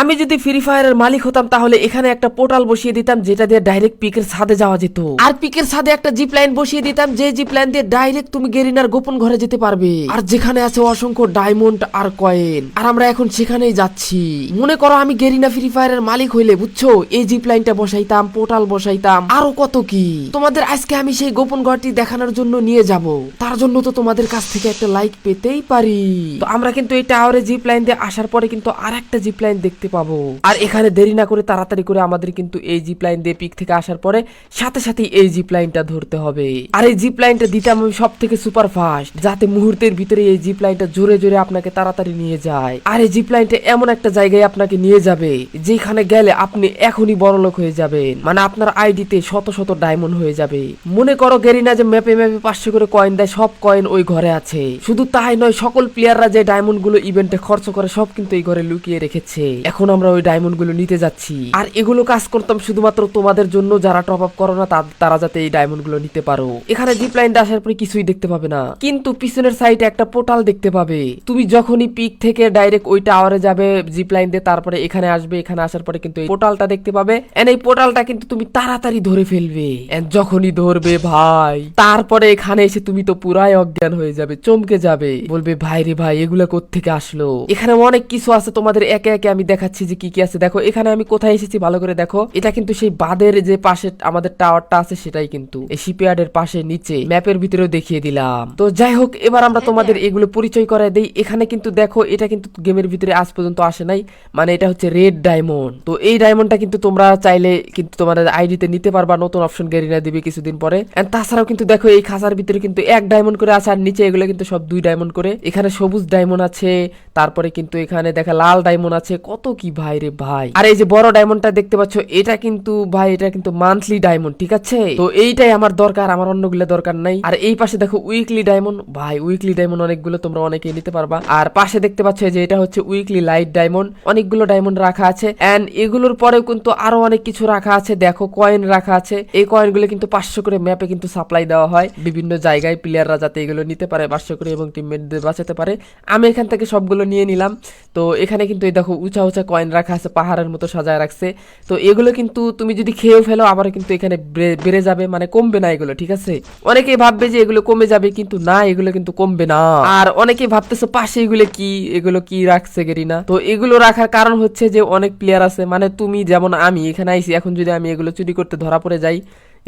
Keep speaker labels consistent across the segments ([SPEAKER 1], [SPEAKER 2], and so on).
[SPEAKER 1] আমি যদি ফ্রি ফায়ারের মালিক হতাম, তাহলে এখানে একটা পোর্টাল বসিয়ে দিতাম, যেটা দিয়ে ডাইরেক্ট পিকের ছাদে যাওয়া যেত। আর পিকের ছাদে একটা জিপ লাইন বসিয়ে দিতাম, যে জিপ লাইন দিয়ে ডাইরেক্ট তুমি গেরিনার গোপন ঘরে যেতে পারবে। আর যেখানে আছে অসংখ্য ডায়মন্ড আর কয়েন আর আমরা এখন সেখানেই যাচ্ছি। মনে করো আমি গেরিনা ফ্রি ফায়ারের মালিক হইলে, বুঝছ? এই জিপ লাইনটা বসাইতাম, পোর্টাল বসাইতাম। আরও কত কি? তোমাদের আজকে আমি সেই গোপন ঘরটি দেখানোর জন্য নিয়ে যাব। তার জন্য তো তোমাদের কাছ থেকে একটা লাইক পেতেই পারি। তো আমরা কিন্তু এই টাওয়ারে জিপ লাইন দিয়ে আসার পরে কিন্তু আর একটা জিপ লাইন দেখতে পাবো। আর এখানে দেরি না করে তাড়াতাড়ি করে আমাদের কিন্তু এই জিপ লাইন দিয়ে পিক থেকে আসার পরে সাথে সাথে এই জিপ লাইনটা ধরতে হবে। আর এই জিপ লাইনটা দিতাম আমি সব থেকে সুপার ফাস্ট যাতে মুহূর্তের ভিতরে এই জিপ লাইনটা জোরে জোরে আপনাকে তাড়াতাড়ি নিয়ে যায়। আর এই জিপ লাইনটা এমন একটা জায়গায় আপনাকে নিয়ে যাবে, যেখানে গেলে আপনি এখনই বড়লোক হয়ে যাবেন। মানে আপনার আইডিতে শত শত ডায়মন্ড হয়ে যাবে। মনে করো গেরিনা যে ম্যাপে ম্যাপে পাঁচশো করে কয়েন দেয়, সব কয়েন ওই ঘরে আছে। শুধু তাই নয়, সকল প্লেয়াররা যে ডায়মন্ডগুলো ইভেন্টে খরচ করে, সব কিন্তু এই ঘরে লুকিয়ে রেখেছে। এখন আমরা ওই ডায়মন্ডগুলো নিতে যাচ্ছি। আর এগুলো কাজ করতাম শুধুমাত্র তোমাদের জন্য, যারা টপ আপ করো না তারা যাতে এই ডায়মন্ডগুলো নিতে পারো। এখানে জিপ লাইনটা আসার পরে কিছুই দেখতে পাবে না। কিন্তু পিছনের সাইডে একটা পোর্টাল দেখতে পাবে। তুমি যখনই পিক থেকে ডাইরেক্ট ওই টাওয়ারে যাবে জিপ লাইন দিয়ে তারপরে এখানে আসবে, এখানে আসার পরে কিন্তু এই পোর্টালটা দেখতে পাবে। এন্ড এই পোর্টালটা কিন্তু তুমি তাড়াতাড়ি ধরে ফেলবে। এন্ড যখনই ধরবে, ভাই, তারপরে এখানে এসে তুমি তো পুরাই অজ্ঞান হয়ে যাবে, চমকে যাবে। বলবে, ভাই রে ভাই, এগুলা কোত্থেকে আসলো? এখানে অনেক কিছু আছে তোমাদের একে একে আমি দেখাচ্ছি যে কি কি আছে। দেখো এখানে আমি কোথায় এসেছি ভালো করে দেখো। এটা কিন্তু সেই বাঁধের যে পাশে আমাদের টাওয়ারটা আছে সেটাই কিন্তু। এই শিপইয়ার্ডের পাশে নিচে ম্যাপের ভিতরেও দেখিয়ে দিলাম। তো যাই হোক এবার আমরা তোমাদের এগুলো পরিচয় করায় দেই। এখানে কিন্তু দেখো এটা কিন্তু গেমের ভিতরে আজ পর্যন্ত আসে নাই। মানে এটা হচ্ছে রেড ডায়মন্ড তো এই ডায়মন্ডটা কিন্তু তোমরা চাইলে কিন্তু তোমাদের আইডিতে নিতে পারবা নতুন অপশন গেরিনা দিবে কিছুদিন পরে। And তাছাড়াও কিন্তু দেখো এই খাঁচার ভিতরে কিন্তু এক ডায়মন্ড করে আছে আর নিচে এগুলো কিন্তু সব দুই ডায়মন্ড করে। এখানে সবুজ ডায়মন্ড আছে তারপরে কিন্তু এখানে দেখা লাল ডায়মন্ড আছে। কত কি ভাই রে ভাই? আর এই যে বড় ডায়মন্ডটা দেখতে পাচ্ছ, এটা কিন্তু ভাই, এটা কিন্তু মান্থলি ডায়মন্ড ঠিক আছে? তো এইটাই আমার দরকার, আমার অন্যগুলো দরকার নাই। আর এই পাশে দেখো উইকলি ডায়মন্ড ভাই উইকলি ডায়মন্ড অনেকগুলো তোমরা অনেকেই নিতে পারবা। আর পাশে দেখতে পাচ্ছ যে এটা হচ্ছে উইকলি লাইট ডায়মন্ড অনেকগুলো ডায়মন্ড রাখা আছে। এন্ড এগুলোর পরেও কিন্তু আরও অনেক কিছু রাখা আছে। দেখো কয়েন রাখা আছে। এই কয়েনগুলো কিন্তু পাঁচশো করে ম্যাপে কিন্তু সাপ্লাই দেওয়া হয়। বিভিন্ন জায়গায় প্লেয়াররা যাতে এগুলো নিতে পারে, পাঁচশো করে এবং টিমমেটদের বাঁচাতে পারে। আমি এখান থেকে সবগুলো নিয়ে নিলাম। তো এখানে কিন্তু এই দেখো উঁচা উঁচা কয়েন রাখা আছে, পাহাড়ের মতো সাজায় রাখছে। তো এগুলো কিন্তু তুমি যদি খেয়েও ফেলো আবার কিন্তু এখানে বেড়ে যাবে মানে কমবে না এগুলো, ঠিক আছে? অনেকেই ভাববে যে এগুলো কমে যাবে, কিন্তু না, এগুলো কিন্তু কমবে না। আর অনেকেই ভাবতেছে, পাশে এগুলো কি? এগুলো কি রাখছে গেরিনা? তো এগুলো রাখার কারণ হচ্ছে যে অনেক প্লেয়ার আছে মানে তুমি যেমন আমি, এখানে আইসি, এখন যদি আমি এগুলো চুরি করতে ধরা পড়ে যাই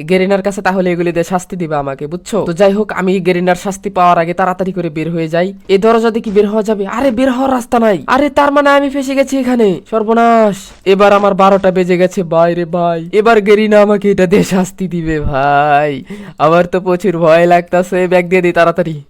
[SPEAKER 1] গেরিনার কাছে তাহলে এগুলি দিয়ে শাস্তি দিবে আমাকে, বুঝছ? তো যাই হোক, আমি গেরিনার শাস্তি পাওয়ার আগে তাড়াতাড়ি করে বের হয়ে যাই। এ দরজা দিয়ে কি বের হওয়া যাবে। আরে, বের হওয়ার রাস্তা নাই। আরে, তার মানে আমি ফেসে গেছি এখানে। সর্বনাশ। এবার আমার বারোটা বেজে গেছে। বাইরে ভাই এবার গেরিনা আমাকে এটা দিয়ে শাস্তি দিবে, ভাই। আমার তো প্রচুর ভয় লাগতাছে। ব্যাগ দিয়ে দিই তাড়াতাড়ি।